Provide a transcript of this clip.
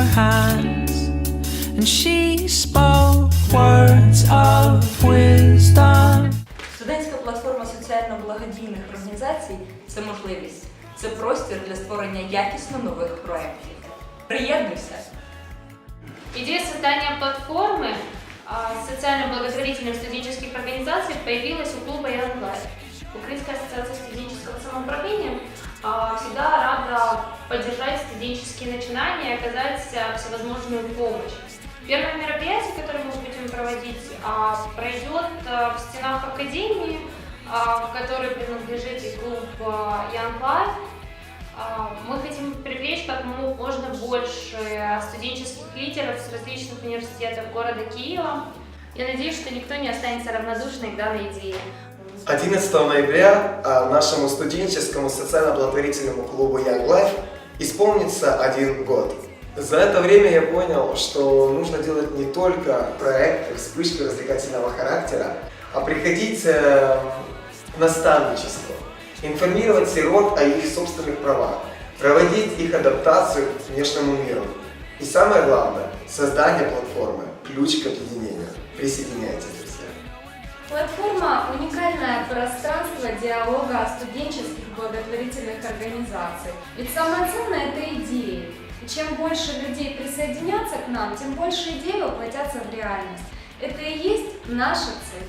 your hands, and she spoke words of wisdom. Студентська платформа соціально-благодійних організацій це можливість, це простір для створення якісно нових проєктів. Приєднуйся! Идея создания платформы социально-благотворительных студенческих организаций появилась у клуба Life. Украинская ассоциация студенческого самоуправления всегда студенческие начинания и оказать а, всевозможную помощь. Первое мероприятие, которое мы будем проводить, а, пройдет а, в стенах Академии, в которой принадлежит и клуб Young Life. Мы хотим привлечь как мо- можно больше студенческих лидеров с различных университетов города Киева. Я надеюсь, что никто не останется равнодушным к данной идее. 11 ноября нашему студенческому социально-благотворительному клубу Young Life исполнится один год. За это время я понял, что нужно делать не только проекты, вспышки развлекательного характера, а приходить э, к наставничеству, информировать сирот о их собственных правах, проводить их адаптацию к внешнему миру. И самое главное, создание платформы – ключ к объединению. Присоединяйтесь. Платформа – уникальное пространство диалога студенческих благотворительных организациях. Ведь самое ценное – это идеи. И чем больше людей присоединятся к нам, тем больше идей воплотятся в реальность. Это и есть наша цель.